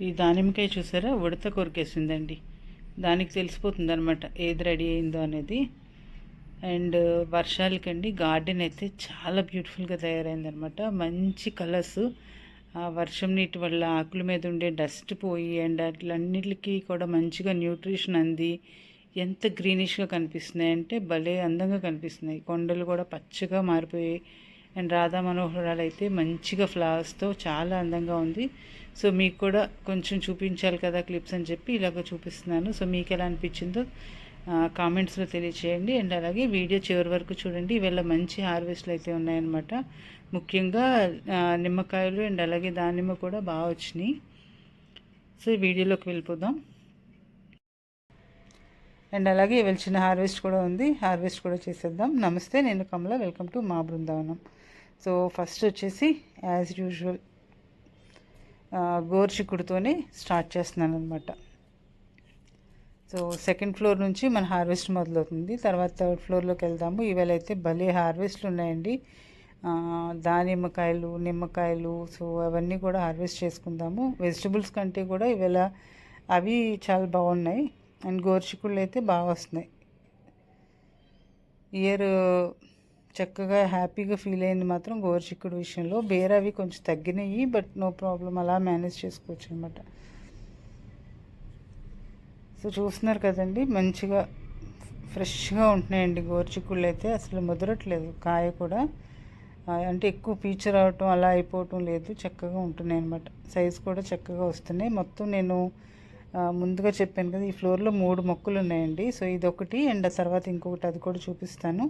ఈ దానిమ్మకాయ చూసారా? ఉడత కొరికేసిందండి. దానికి తెలిసిపోతుంది అనమాట ఏది రెడీ అయిందో అనేది. అండ్ వర్షాలకండి గార్డెన్ అయితే చాలా బ్యూటిఫుల్గా తయారైందనమాట మంచి కలర్స్. ఆ వర్షం నీటి వల్ల ఆకుల మీద ఉండే డస్ట్ పోయి అండ్ అట్లన్నిటికీ కూడా మంచిగా న్యూట్రిషన్ అంది. ఎంత గ్రీనిష్గా కనిపిస్తున్నాయి అంటే భలే అందంగా కనిపిస్తున్నాయి. కొండలు కూడా పచ్చగా మారిపోయాయి. అండ్ రాధా మనోహరాలు అయితే మంచిగా ఫ్లవర్స్తో చాలా అందంగా ఉంది. సో మీకు కూడా కొంచెం చూపించాలి కదా క్లిప్స్ అని చెప్పి ఇలాగ చూపిస్తున్నాను. సో మీకు ఎలా అనిపించిందో కామెంట్స్లో తెలియచేయండి. అండ్ అలాగే వీడియో చివరి వరకు చూడండి. ఇవాళ మంచి హార్వెస్ట్లు అయితే ఉన్నాయన్నమాట. ముఖ్యంగా నిమ్మకాయలు అండ్ అలాగే దానిమ్మ కూడా బాగా వచ్చినాయి. సో ఈ వీడియోలోకి వెళ్ళిపోదాం. అండ్ అలాగే ఇవాళ చిన్న హార్వెస్ట్ కూడా ఉంది. హార్వెస్ట్ కూడా చేసేద్దాం. నమస్తే నేను కమల. వెల్కమ్ టు మా బృందావనం. సో ఫస్ట్ వచ్చేసి యాజ్ యూజువల్ గోర్చిక్కుడుతోనే స్టార్ట్ చేస్తున్నాను అనమాట సో సెకండ్ ఫ్లోర్ నుంచి మన హార్వెస్ట్ మొదలవుతుంది. తర్వాత థర్డ్ ఫ్లోర్లోకి వెళ్దాము. ఇవాళ అయితే భలే హార్వెస్ట్లు ఉన్నాయండి. దానిమ్మకాయలు నిమ్మకాయలు సో అవన్నీ కూడా హార్వెస్ట్ చేసుకుందాము. వెజిటబుల్స్ కంటే కూడా ఇవాళ అవి చాలా బాగున్నాయి. అండ్ గోర్చికుళ్ళు అయితే బాగా వస్తున్నాయి. ఇయర్ చక్కగా హ్యాపీగా ఫీల్ అయింది మాత్రం గోరుచిక్కుడు విషయంలో. బేర్ అవి కొంచెం తగ్గినాయి బట్ నో ప్రాబ్లం అలా మేనేజ్ చేసుకోవచ్చు అనమాట సో చూస్తున్నారు కదండి మంచిగా ఫ్రెష్గా ఉంటున్నాయండి గోరుచిక్కుళ్ళు అయితే. అసలు ముదరట్లేదు కాయ కూడా. అంటే ఎక్కువ పీచర్ అవటం అలా అయిపోవటం లేదు చక్కగా ఉంటున్నాయి అనమాట సైజ్ కూడా చక్కగా వస్తున్నాయి. మొత్తం నేను ముందుగా చెప్పాను కదా ఈ ఫ్లోర్లో మూడు మొక్కలు ఉన్నాయండి. సో ఇది ఒకటి అండ్ తర్వాత ఇంకొకటి అది కూడా చూపిస్తాను.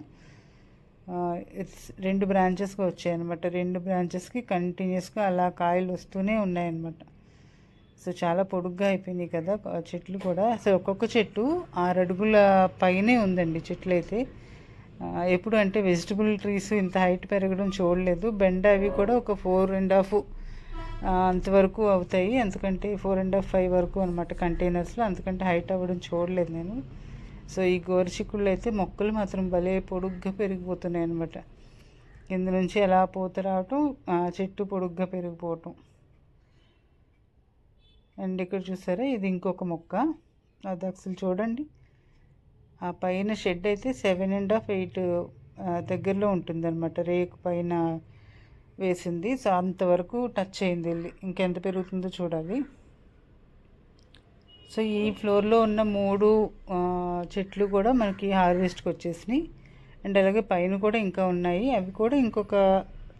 రెండు బ్రాంచెస్గా వచ్చాయన్నమాట. రెండు బ్రాంచెస్కి కంటిన్యూస్గా అలా కాయలు వస్తూనే ఉన్నాయన్నమాట. సో చాలా పొడుగ్గా అయిపోయినాయి కదా చెట్లు కూడా. సో ఒక్కొక్క చెట్టు ఆరు అడుగుల పైనే ఉందండి చెట్లు అయితే. ఎప్పుడు అంటే వెజిటబుల్ ట్రీస్ ఇంత హైట్ పెరగడం చూడలేదు. బెండ అవి కూడా ఒక ఫోర్ అండ్ హాఫ్ అంతవరకు అవుతాయి. ఎందుకంటే ఫోర్ అండ్ హాఫ్ ఫైవ్ వరకు అనమాట కంటైనర్స్లో అందుకంటే హైట్ అవ్వడం చూడలేదు నేను. సో ఈ గోరుచిక్కుళ్ళు అయితే మొక్కలు మాత్రం భలే పొడుగ్గా పెరిగిపోతున్నాయి అనమాట కింద నుంచి ఎలా పూత రావటం చెట్టు పొడుగ్గా పెరిగిపోవటం. అండ్ ఇక్కడ చూసారా ఇది ఇంకొక మొక్క. అది అసలు చూడండి. ఆ పైన షెడ్ అయితే సెవెన్ అండ్ హాఫ్ ఎయిట్ దగ్గరలో ఉంటుందన్నమాట. రేకు పైన వేసింది. సో అంతవరకు టచ్ అయింది. వెళ్ళి ఇంకెంత పెరుగుతుందో చూడాలి. సో ఈ ఫ్లోర్లో ఉన్న మూడు చెట్లు కూడా మనకి హార్వెస్ట్కి వచ్చేసినాయి అండ్ అలాగే పైన కూడా ఇంకా ఉన్నాయి. అవి కూడా ఇంకొక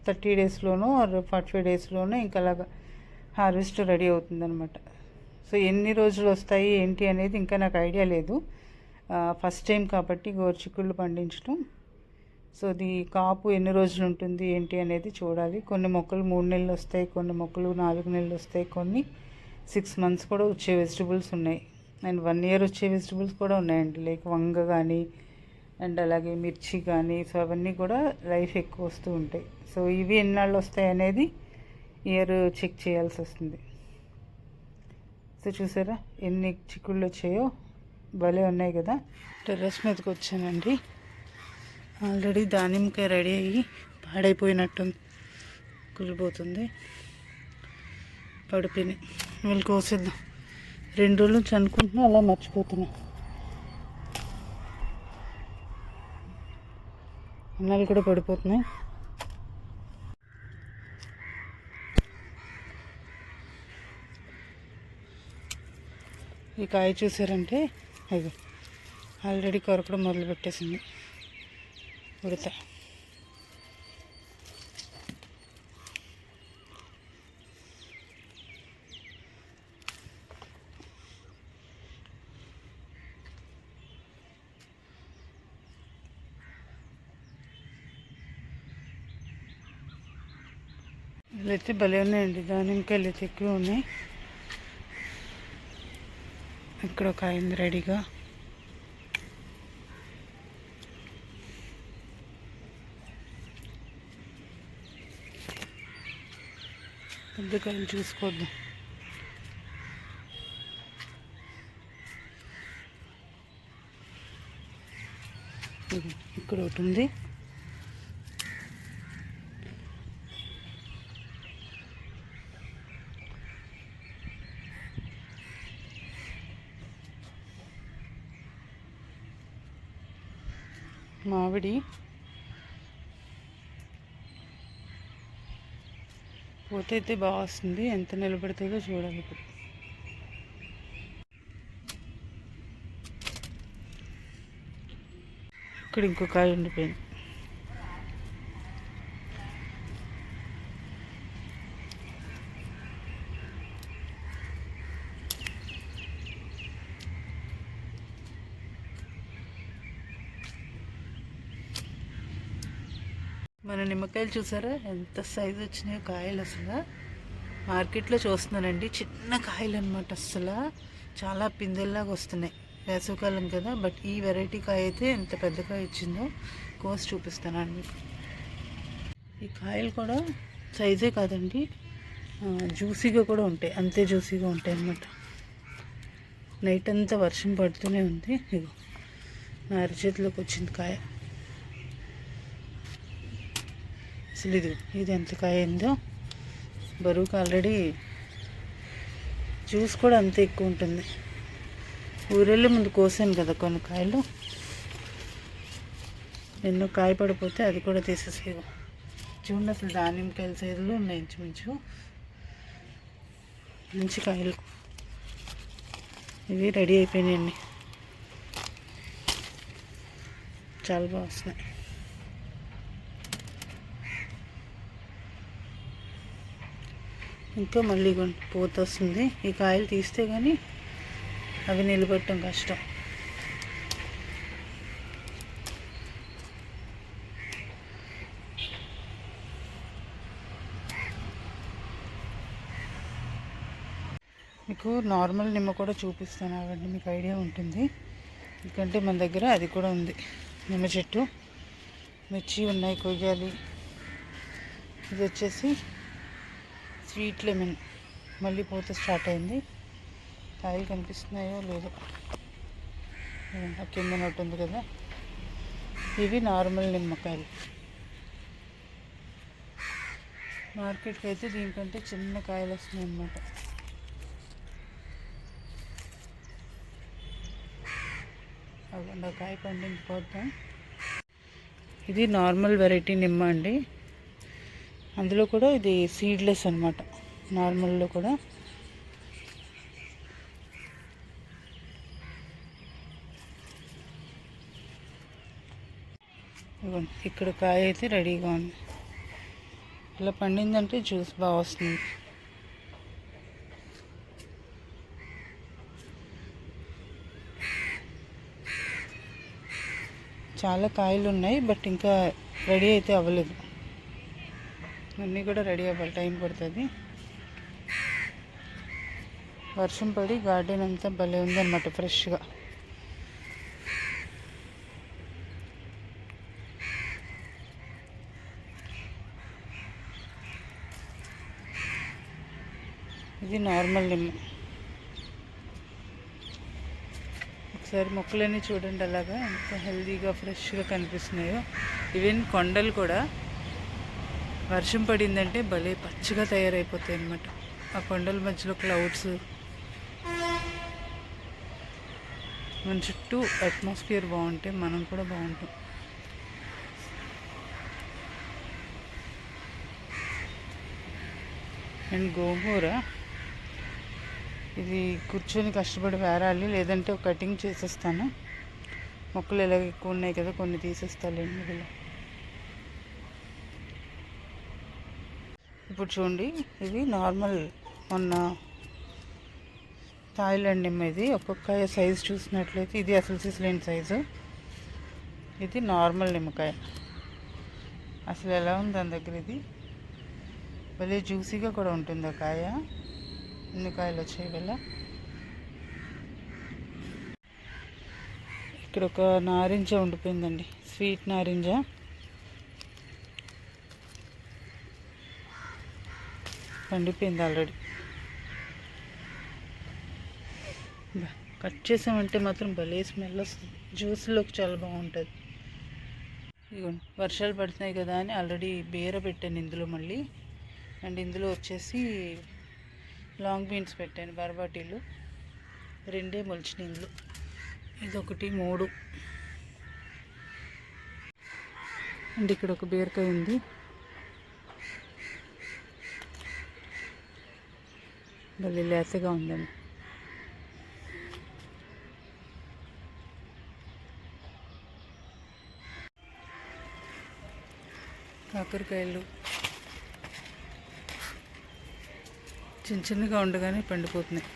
థర్టీ డేస్లోనో ఫార్టీ ఫైవ్ డేస్లోనో ఇంకా అలాగా హార్వెస్ట్ రెడీ అవుతుందన్నమాట. సో ఎన్ని రోజులు వస్తాయి ఏంటి అనేది ఇంకా నాకు ఐడియా లేదు. ఫస్ట్ టైం కాబట్టి గోరుచిక్కుళ్ళు పండించడం సో అది కాపు ఎన్ని రోజులు ఉంటుంది ఏంటి అనేది చూడాలి. కొన్ని మొక్కలు మూడు నెలలు వస్తాయి కొన్ని మొక్కలు నాలుగు నెలలు వస్తాయి కొన్ని సిక్స్ మంత్స్ కూడా వచ్చే వెజిటబుల్స్ ఉన్నాయి. అండ్ వన్ ఇయర్ వచ్చే వెజిటబుల్స్ కూడా ఉన్నాయండి. లైక్ వంగ కానీ అండ్ అలాగే మిర్చి కానీ సో అవన్నీ కూడా లైఫ్ ఎక్కువ వస్తూ ఉంటాయి. సో ఇవి ఎన్నాళ్ళు వస్తాయి అనేది ఇయర్ చెక్ చేయాల్సి వస్తుంది. సో చూసారా? ఎన్ని చిక్కుళ్ళు వచ్చాయో? భలే ఉన్నాయి కదా? టెర్రస్ మీదకి వచ్చానండి. ఆల్రెడీ దానిమ్మకాయ రెడీ అయ్యి పాడైపోయినట్టు కూలిపోతుంది పడిపోయినాయి. వీళ్ళు కోసేద్దాం రెండు రోజుల నుంచి అనుకుంటున్నా అలా మర్చిపోతున్నా. అన్నాలు కూడా పడిపోతున్నాయి. ఈ కాయ చూసారంటే అది ఆల్రెడీ కొరకడం మొదలు పెట్టేసింది ఉడతా. అయితే భలే ఉన్నాయండి దానిమ్మకాయలు అయితే ఎక్కువ ఉన్నాయి ఇక్కడ ఒక ఆయన రెడీగా పెద్దకాయలు చూసుకోద్దాం ఇక్కడ ఒకటి ఉంది మామిడి పోతే అయితే బాగా వస్తుంది. ఎంత నిలబడుతుందో చూడాలి ఇప్పుడు. ఇక్కడ ఇంకో కాయ ఉండిపోయింది మన నిమ్మకాయలు చూసారా? ఎంత సైజు వచ్చినాయో కాయలు అసలు. మార్కెట్లో చూస్తున్నానండి. చిన్న కాయలు అనమాట అసలు. చాలా పిందెల్లాగా వస్తున్నాయి. వేసవికాలం కదా బట్ ఈ వెరైటీ కాయ అయితే ఎంత పెద్ద కాయ ఇచ్చిందో కోసి చూపిస్తానండి. ఈ కాయలు కూడా సైజే కాదండి. జ్యూసీగా కూడా ఉంటాయి. అంతే జ్యూసీగా ఉంటాయి అన్నమాట. నైట్ అంతా వర్షం పడుతూనే ఉంది. ఇగో నా అరిచేతిలోకి వచ్చింది కాయ. అసలు ఇది ఇది ఎంత కాయ అయిందో బరువుకి ఆల్రెడీ జ్యూస్ కూడా అంత ఎక్కువ ఉంటుంది. ఊరెళ్ళి ముందు కోసాను కదా కొన్ని కాయలు. ఎన్నో కాయ పడిపోతే అది కూడా తీసేసేవు చూడండి అసలు దానిమ్మకాయల సైజులో ఉన్నాయి ఇంచుమించు. మంచి కాయలు. ఇవి రెడీ అయిపోయినాయండి. చాలా బాగా వస్తున్నాయి. ఇంకా మళ్ళీ పూత వస్తుంది ఈ కాయలు తీస్తే కానీ అవి నిలబెట్టడం కష్టం. మీకు నార్మల్ నిమ్మ కూడా చూపిస్తాను. అవండి మీకు ఐడియా ఉంటుంది. ఎందుకంటే మన దగ్గర అది కూడా ఉంది. నిమ్మ చెట్టు. మిర్చి ఉన్నాయి కొయ్యాలి. ఇది వచ్చేసి స్వీట్ లెమన్. మళ్ళీ పూత స్టార్ట్ అయింది. కాయలు కనిపిస్తున్నాయో లేదో. కింద నట్టు ఉంది కదా. ఇవి నార్మల్ నిమ్మకాయలు. మార్కెట్కి అయితే దీనికంటే చిన్న కాయలు వస్తున్నాయి అన్నమాట. అవ్వండి ఆ కాయ పండింది పోద్దాం. ఇది నార్మల్ వెరైటీ నిమ్మ అండి. అందులో కూడా ఇది సీడ్లెస్ అనమాట నార్మల్లో కూడా. ఇక్కడ కాయ అయితే రెడీగా ఉంది. ఇలా పండిందంటే జ్యూస్ బాగా వస్తుంది. చాలా కాయలు ఉన్నాయి బట్ ఇంకా రెడీ అయితే అవ్వలేదు. ఇవన్నీ కూడా రెడీ అవ్వాలి. టైం పడుతుంది. వర్షం పడి గార్డెన్ అంతా భలే ఉందన్నమాట ఫ్రెష్గా. ఇది నార్మల్ నిమ్మ ఒకసారి మొక్కలన్నీ చూడండి అలాగా ఎంత హెల్దీగా ఫ్రెష్గా కనిపిస్తున్నాయో. ఈవెన్ కొండలు కూడా వర్షం పడిందంటే భలే పచ్చిగా తయారైపోతాయి అన్నమాట. ఆ కొండల మధ్యలో క్లౌడ్స్ మన చుట్టూ అట్మాస్ఫియర్ బాగుంటే మనం కూడా బాగుంటాం. అండ్ గోంగూర. ఇది కూర్చొని కష్టపడి వేరాలి లేదంటే కటింగ్ చేసేస్తాను. మొక్కలు ఎలాగ ఎక్కువ ఉన్నాయి కదా కొన్ని తీసేస్తాను లేండి ఇప్పుడు చూడండి ఇది నార్మల్ మొన్న థాయిలాండ్ నిమ్మ ఇది ఒక్కొక్క సైజు చూసినట్లయితే ఇది అసలు సిసిలేని సైజు ఇది నార్మల్ నిమ్మకాయ. అసలు ఎలా ఉంది దాని దగ్గర ఇది? భలే జ్యూసీగా కూడా ఉంటుంది ఆ కాయ. ఎన్ని కాయలు వచ్చాయి వల్ల ఇక్కడ ఒక నారింజ ఉండిపోయిందండి. స్వీట్ నారింజ. పండిపోయింది ఆల్రెడీ కట్ చేసామంటే మాత్రం భలే స్మెల్ వస్తుంది. జ్యూస్లోకి చాలా బాగుంటుంది. ఇదిగోండి వర్షాలు పడుతున్నాయి కదా అని ఆల్రెడీ బీర పెట్టాను ఇందులో మళ్ళీ. అండ్ ఇందులో వచ్చేసి లాంగ్ బీన్స్ పెట్టాను బర్బాటీలు. రెండే మొలిచిన ఇందులో. ఇదొకటి మూడు. అండ్ ఇక్కడ ఒక బీరకాయ ఉంది. మళ్ళీ లేతగా ఉందండి కాకరకాయలు చిన్న చిన్నగా ఉండగానే పండిపోతున్నాయి.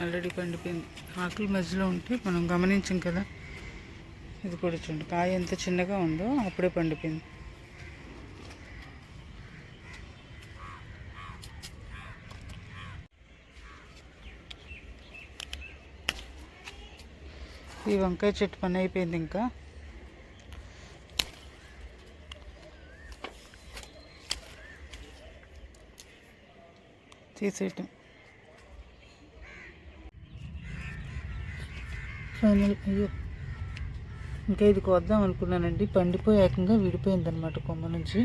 ఆల్రెడీ పండిపోయింది. ఆకులు మధ్యలో ఉంటే మనం గమనించాం కదా. ఇది కూడా చూడండి. కాయ ఎంత చిన్నగా ఉందో అప్పుడే పండిపోయింది. ఈ వంకాయ చెట్టు పని అయిపోయింది ఇంకా. తీసేయటం. ఫైనల్ అయ్యో. ఇంకా ఇది కొద్దాం అనుకున్నానండి. పండిపోయి ఏకంగా విడిపోయింది అనమాట కొమ్మ నుంచి.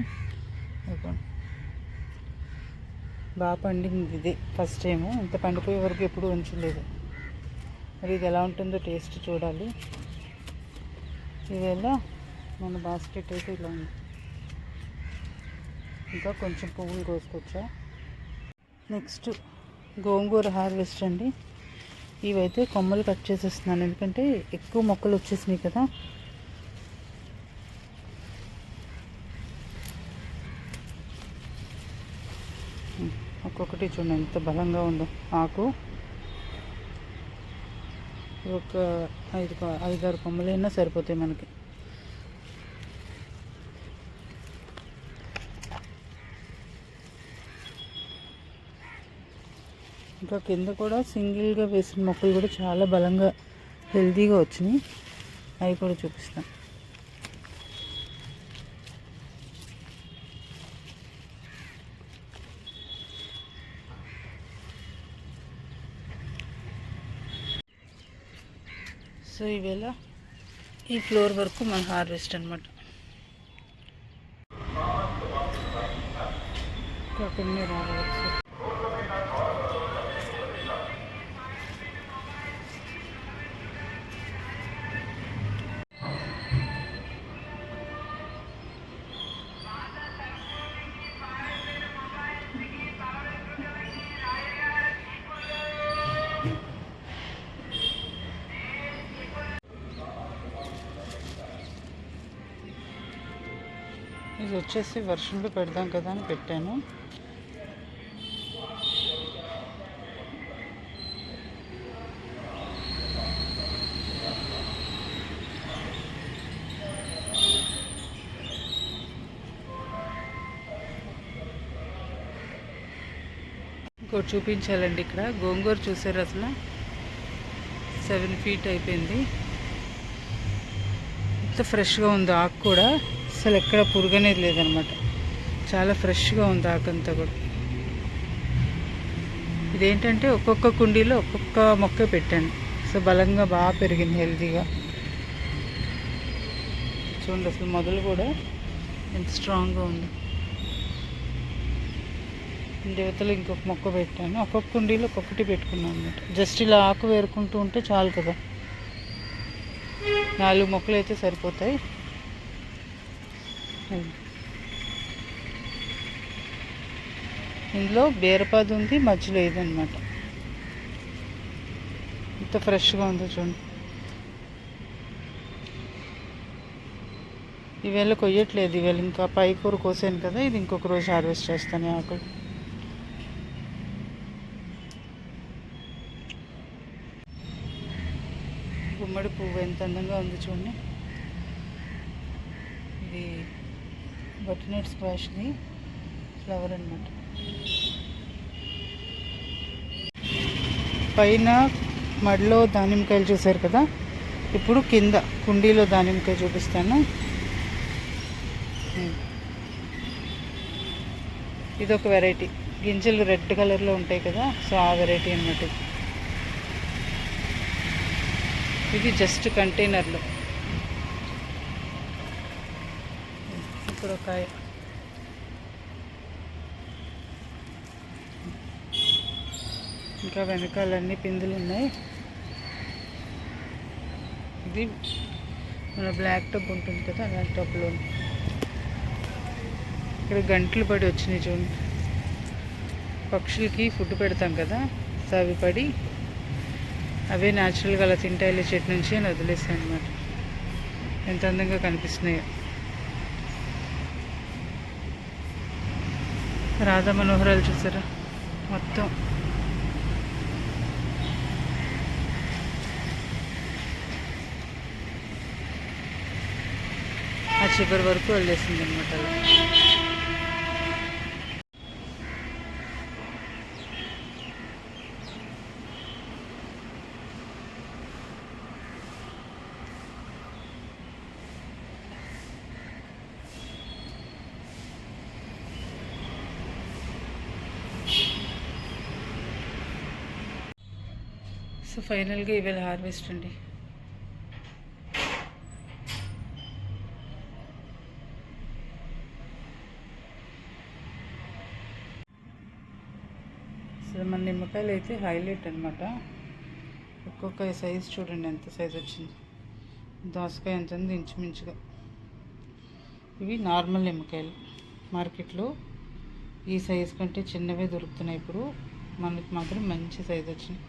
బాగా పండింది ఇది ఫస్ట్ టైము. ఇంత పండిపోయే వరకు ఎప్పుడు ఉంచలేదు. మరి ఇది ఎలా ఉంటుందో టేస్ట్ చూడాలి. ఇవేళ మన బాస్కెట్ అయితే ఇలా ఉంది. ఇంకా కొంచెం పువ్వులు కోసుకొచ్చా. నెక్స్ట్ గోంగూర హార్వెస్ట్ అండి. ఇవైతే కొమ్మలు కట్ చేసేస్తున్నాను. ఎందుకంటే ఎక్కువ మొక్కలు వచ్చేసినాయి కదా. ఒక్కొక్కటి చూడండి ఎంత బలంగా ఉందో. ఆకు. ఒక ఐదు ఐదారు కొమ్మలైనా సరిపోతాయి మనకి. ఇంకా కింద కూడా సింగిల్గా వేసిన మొక్కలు కూడా చాలా బలంగా హెల్తీగా వచ్చినాయి. అవి కూడా చూపిస్తాం. సో ఈవేళ ఈ ఫ్లోర్ వరకు మన హార్వెస్ట్ అనమాట కొన్ని రావచ్చు ఈరోజు వచ్చేసి వర్షంలో పెడదాం కదా అని పెట్టాను. ఇంకోటి చూపించాలండి ఇక్కడ. గోంగూర చూసారు అసలు? సెవెన్ ఫీట్ అయిపోయింది. ఎంత ఫ్రెష్గా ఉంది ఆకు కూడా. అసలు ఎక్కడ పురుగనేది లేదనమాట. చాలా ఫ్రెష్గా ఉంది ఆకంతా కూడా. ఇదేంటంటే ఒక్కొక్క కుండీలో ఒక్కొక్క మొక్క పెట్టాను. సో బలంగా బాగా పెరిగింది హెల్తీగా. చూడండి అసలు మొదలు కూడా ఎంత స్ట్రాంగ్గా ఉంది. దేవతలు ఇంకొక మొక్క పెట్టాను. ఒక్కొక్క కుండీలో ఒక్కొక్కటి పెట్టుకున్నాను అనమాట జస్ట్ ఇలా ఆకు వేరుకుంటూ ఉంటే చాలు కదా. నాలుగు మొక్కలు అయితే సరిపోతాయి. ఇందులో బీరపాదు ఉంది మధ్యలో ఇదనమాట ఎంత ఫ్రెష్గా ఉందో చూడండి ఈవేళ కొయ్యట్లేదు ఈవేళ. ఇంకా పై కూర కోసాను కదా ఇది ఇంకొక రోజు హార్వెస్ట్ చేస్తాను ఆకులు. గుమ్మడి పువ్వు ఎంత అందంగా ఉంది చూడండి. ఇది బటర్నట్ స్క్వాష్ది ఫ్లవర్ అనమాట పైన మడిలో దానిమ్మకాయలు చూసారు కదా? ఇప్పుడు కింద కుండీలో దానిమ్మకాయ చూపిస్తాను. ఇది ఒక వెరైటీ. గింజలు రెడ్ కలర్లో ఉంటాయి కదా సో ఆ వెరైటీ అన్నమాట ఇది. ఇది జస్ట్ కంటైనర్లో. ఇప్పుడు ఒక కాయ ఇంకా వెనకాలన్నీ పిందులు ఉన్నాయి. ఇది మన బ్లాక్ టబ్ ఉంటుంది కదా అలాంటి టబ్లో. ఇక్కడ గంటలు పడి వచ్చినాయి చూడండి పక్షులకి ఫుడ్ పెడతాం కదా అవి పడి. అవే న్యాచురల్గా అలా తింటాయిలే చెట్టు నుంచి అని వదిలేసాయి అనమాట ఎంత అందంగా కనిపిస్తున్నాయో. రాధా మనోహరాలు చూసారా? మొత్తం. ఆ చివరి వరకు వెళ్ళేసింది అనమాట. సో ఫైనల్గా ఇవాళ హార్వెస్ట్ అండి. సో మన నిమ్మకాయలు అయితే హైలైట్ అనమాట ఒక్కొక్క సైజ్ చూడండి ఎంత సైజ్ వచ్చింది. దోసకాయ ఎంత ఉంది ఇంచుమించుగా. ఇవి నార్మల్ నిమ్మకాయలు. మార్కెట్లో ఈ సైజ్ కంటే చిన్నవే దొరుకుతున్నాయి ఇప్పుడు. మనకి మాత్రం మంచి సైజ్ వచ్చింది.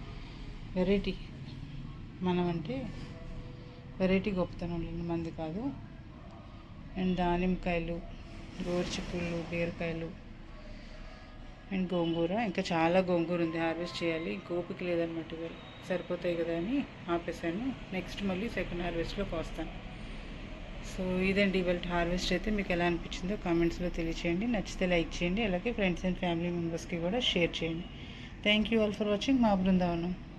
వెరైటీ మనం అంటే వెరైటీ గొప్పతనం లేని మంది కాదు. అండ్ దానిమ్మకాయలు గోరుచిక్కుళ్ళు బీరకాయలు అండ్ గోంగూర. ఇంకా చాలా గోంగూర ఉంది. హార్వెస్ట్ చేయాలి. గోపిక లేదనమాట ఇవాళ. సరిపోతాయి కదా అని ఆపేసాను నెక్స్ట్ మళ్ళీ సెకండ్ హార్వెస్ట్లో కోస్తాను సో ఇదండి ఇవాళ హార్వెస్ట్ అయితే మీకు ఎలా అనిపించిందో కామెంట్స్లో తెలియచేయండి. నచ్చితే లైక్ చేయండి. అలాగే ఫ్రెండ్స్ అండ్ ఫ్యామిలీ మెంబర్స్కి కూడా షేర్ చేయండి. Thank you all for watching మా బృందావనం.